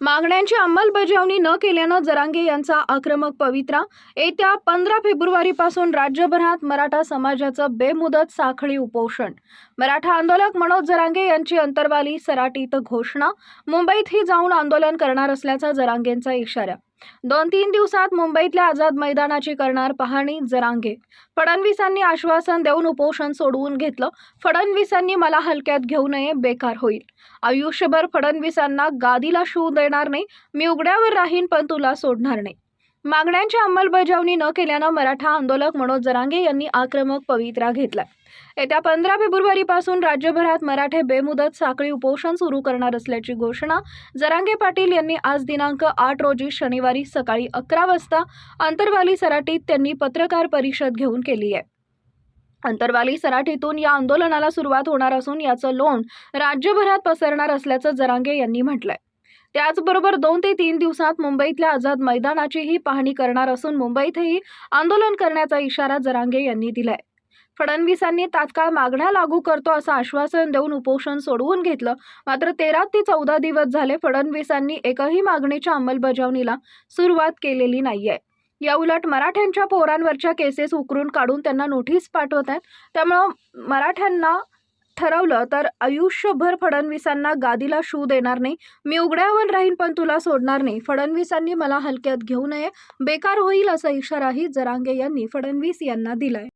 मागण्यांची अंमलबजावणी न केल्यानं जरांगे यांचा आक्रमक पवित्रा. येत्या पंधरा फेब्रुवारीपासून राज्यभरात मराठा समाजाचं बेमुदत साखळी उपोषण. मराठा आंदोलक मनोज जरांगे यांची अंतरवाली सराटीत घोषणा. मुंबईतही जाऊन आंदोलन करणार असल्याचा जरांगेंचा इशारा. दोन तीन दिवसात मुंबईतल्या आझाद मैदानाची करणार पाहणी जरांगे. फडणवीसांनी आश्वासन देऊन उपोषण सोडवून घेतलं. फडणवीसांनी मला हलक्यात घेऊ नये बेकार होईल. आयुष्यभर फडणवीसांना गादीला शू देणार नाही. मी उघड्यावर राहीन पण तुला सोडणार नाही. मागण्यांची अंमलबजावणी न केल्यानं मराठा आंदोलक मनोज जरांगे यांनी आक्रमक पवित्रा घेतलाय येत्या पंधरा फेब्रुवारीपासून राज्यभरात मराठे बेमुदत साखळी उपोषण सुरू करणार असल्याची घोषणा जरांगे पाटील यांनी आज दिनांक आठ रोजी शनिवारी सकाळी अकरा वाजता अंतरवाली सराटीत त्यांनी पत्रकार परिषद घेऊन केली आहे. अंतरवाली सराठीतून या आंदोलनाला सुरुवात होणार असून याचं लोण राज्यभरात पसरणार असल्याचं जरांगे यांनी म्हटलंय. त्याचबरोबर दोन ते तीन दिवसात मुंबईतल्या आझाद मैदानाचीही पाहणी करणार असून मुंबईतही आंदोलन करण्याचा इशारा जरांगे यांनी दिलाय. फडणवीसांनी तात्काळ मागण्या लागू करतो असं आश्वासन देऊन उपोषण सोडवून घेतलं. मात्र तेरा ते चौदा दिवस झाले फडणवीसांनी एकही मागणीच्या अंमलबजावणीला सुरुवात केलेली नाहीये. या उलट मराठ्यांच्या पोरांवरच्या केसेस उकरून काढून त्यांना नोटीस पाठवत आहेत. त्यामुळं मराठ्यांना ठरवलं तर आयुष्यभर फडणवीसांना गादीला शू देणार नाही. मी उघड्यावर राहीन पण तुला सोडणार नाही. फडणवीसांनी मला हलक्यात घेऊ नये. बेकार होईल असा इशाराही जरांगे यांनी फडणवीस यांना दिलाय.